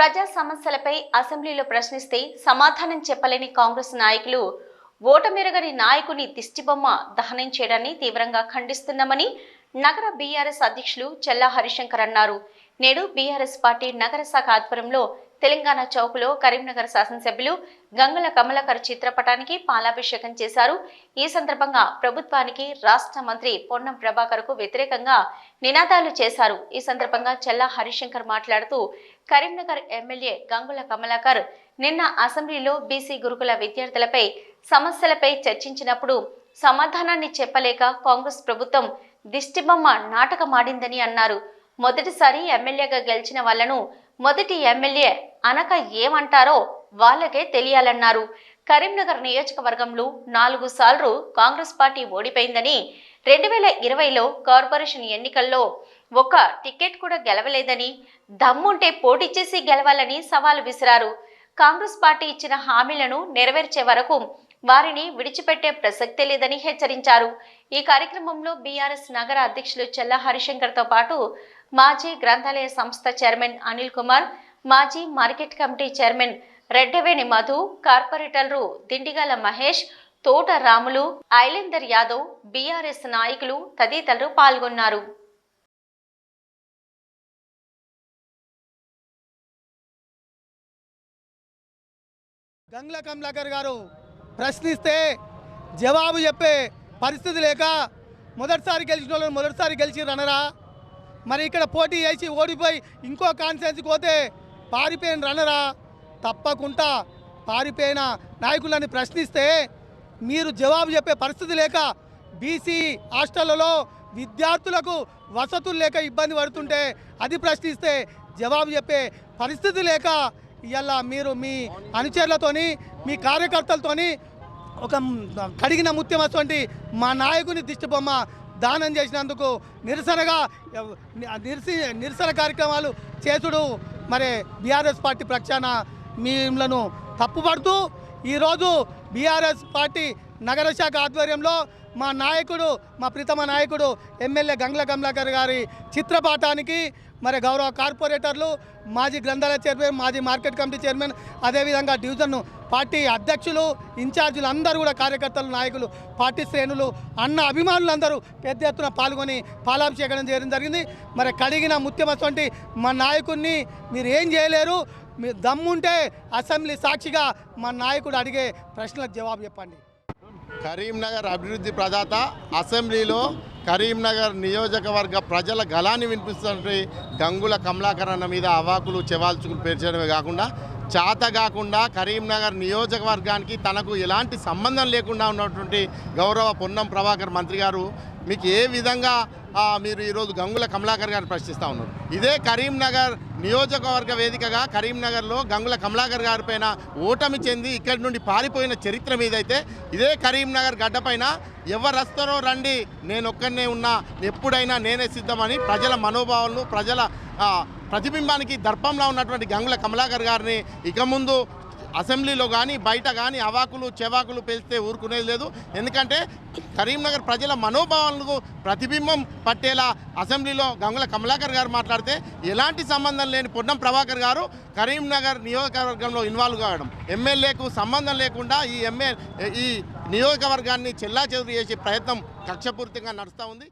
ప్రజా సమస్యలపై అసెంబ్లీలో ప్రశ్నిస్తే సమాధానం చెప్పలేని కాంగ్రెస్ నాయకులు ఓటమెరగని నాయకుని దిష్టిబొమ్మ దహనం చేయడాన్ని తీవ్రంగా ఖండిస్తున్నామని నగర బీఆర్ఎస్ అధ్యక్షులు చెల్లా హరిశంకర్ అన్నారు. నేడు బీఆర్ఎస్ పార్టీ నగర శాఖ ఆధ్వర్యంలో తెలంగాణ చౌక్లో కరీంనగర్ శాసనసభ్యులు గంగుల కమలకర్ చిత్రపటానికి పాలాభిషేకం చేశారు. ఈ సందర్భంగా ప్రభుత్వానికి రాష్ట్ర మంత్రి పొన్నం ప్రభాకర్కు వ్యతిరేకంగా నినాదాలు చేశారు. ఈ సందర్భంగా చెల్లా హరిశంకర్ మాట్లాడుతూ కరీంనగర్ ఎమ్మెల్యే గంగుల కమలాకర్ నిన్న అసెంబ్లీలో బీసీ గురుకుల విద్యార్థులపై సమస్యలపై చర్చించినప్పుడు సమాధానాన్ని చెప్పలేక కాంగ్రెస్ ప్రభుత్వం దిష్టిబొమ్మ నాటకమాడిందని అన్నారు. మొదటిసారి ఎమ్మెల్యేగా గెలిచిన వాళ్ళను మొదటి ఎమ్మెల్యే అనక ఏమంటారో వాళ్ళకే తెలియాలన్నారు. కరీంనగర్ నియోజకవర్గంలో నాలుగు సార్లు కాంగ్రెస్ పార్టీ ఓడిపోయిందని రెండు వేల ఇరవైలో కార్పొరేషన్ ఎన్నికల్లో ఒక్క టికెట్ కూడా గెలవలేదని దమ్ముంటే పోటీ చేసి గెలవాలని సవాలు విసిరారు. కాంగ్రెస్ పార్టీ ఇచ్చిన హామీలను నెరవేర్చే వరకు వారిని విడిచిపెట్టే ప్రసక్తే లేదని హెచ్చరించారు. ఈ కార్యక్రమంలో బీఆర్ఎస్ నగర అధ్యక్షులు చెల్ల హరిశంకర్తో పాటు మాజీ గ్రంథాలయ సంస్థ చైర్మన్ అనిల్ కుమార్ మాజీ market committee chairman Reddaveni Madhu కార్పొరేటర్లు దిండిగల మహేష్ తోట రాములు ఐలేందర్ యాదవ్ బీఆర్ఎస్ నాయకులు తదితరులు పాల్గొన్నారు. గంగ్ల కమలాకర్ గారు ప్రశ్నిస్తే జవాబు చెప్పే పరిస్థితి లేక మొదటిసారి గెలిచిన వాళ్ళు మొదటిసారి గెలిచి రనరా మరి ఇక్కడ పోటీ చేసి ఓడిపోయి ఇంకో కాన్ఫరెన్స్కి పోతే పారిపోయిన రన్నరా. తప్పకుండా పారిపోయిన నాయకులని ప్రశ్నిస్తే మీరు జవాబు చెప్పే పరిస్థితి లేక బీసీ హాస్టళ్ళలో విద్యార్థులకు వసతులు లేక ఇబ్బంది పడుతుంటే అది ప్రశ్నిస్తే జవాబు చెప్పే పరిస్థితి లేక ఇవాళ మీరు మీ అనుచరులతోని మీ కార్యకర్తలతోని ఒక కడిగిన ముత్యం అటువంటి మా నాయకుని దిష్టిబొమ్మ దానం చేసినందుకు నిరసనగా నిరసి నిరసన కార్యక్రమాలు చేసుడు మరి బీఆర్ఎస్ పార్టీ ప్రక్షాన మీలను తప్పుపడుతూ ఈరోజు బీఆర్ఎస్ పార్టీ నగర శాఖ ఆధ్వర్యంలో మా నాయకుడు మా ప్రీతమ నాయకుడు ఎమ్మెల్యే గంగ్ల కమలాకర్ గారి చిత్రపటానికి మరి గౌరవ కార్పొరేటర్లు మాజీ గ్రంథాలయ చైర్మన్ మాజీ మార్కెట్ కమిటీ చైర్మన్ అదేవిధంగా డివిజన్ పార్టీ అధ్యక్షులు ఇన్ఛార్జీలు అందరూ కూడా కార్యకర్తలు నాయకులు పార్టీ శ్రేణులు అన్న అభిమానులు అందరూ పెద్ద ఎత్తున పాల్గొని పాలాభిషేకం చేయడం జరిగింది. మరి కడిగిన ముత్యమటువంటి మా నాయకుడిని మీరు ఏం చేయలేరు. మీ దమ్ముంటే అసెంబ్లీ సాక్షిగా మా నాయకుడు అడిగే ప్రశ్నలకు జవాబు చెప్పండి. కరీంనగర్ అభివృద్ధి ప్రదాత అసెంబ్లీలో కరీంనగర్ నియోజకవర్గ ప్రజల గలాన్ని వినిపిస్తున్నటువంటి గంగుల కమలాకరణ మీద అవాకులు చెవాల్చుకుని పేర్చడమే కాకుండా చాత కాకుండా కరీంనగర్ నియోజకవర్గానికి తనకు ఎలాంటి సంబంధం లేకుండా ఉన్నటువంటి గౌరవ పొన్నం ప్రభాకర్ మంత్రి గారు మీకు ఏ విధంగా మీరు ఈరోజు గంగుల కమలాకర్ గారిని ప్రశ్నిస్తూ ఉన్నారు? ఇదే కరీంనగర్ నియోజకవర్గ వేదికగా కరీంనగర్లో గంగుల కమలాకర్ గారి పైన ఓటమి చెంది ఇక్కడి నుండి పారిపోయిన చరిత్ర మీదైతే ఇదే కరీంనగర్ గడ్డపైన ఎవరు వస్తారో రండి నేను ఒక్కనే ఉన్నా ఎప్పుడైనా నేనే సిద్ధమని ప్రజల మనోభావాలను ప్రజల ప్రతిబింబానికి దర్పంలో ఉన్నటువంటి గంగుల కమలాకర్ గారిని ఇక ముందు అసెంబ్లీలో కానీ బయట కానీ అవాకులు చెవాకులు పేలిస్తే ఊరుకునేది లేదు. ఎందుకంటే కరీంనగర్ ప్రజల మనోభావాలకు ప్రతిబింబం పట్టేలా అసెంబ్లీలో గంగుల కమలాకర్ గారు మాట్లాడితే ఎలాంటి సంబంధం లేని పొన్నం ప్రభాకర్ గారు కరీంనగర్ నియోజకవర్గంలో ఇన్వాల్వ్ కావడం. ఎమ్మెల్యేకు సంబంధం లేకుండా ఈ ఎమ్మె ఈ నియోజకవర్గాన్ని చెల్లా చేసే ప్రయత్నం కక్షపూరితంగా నడుస్తూ ఉంది.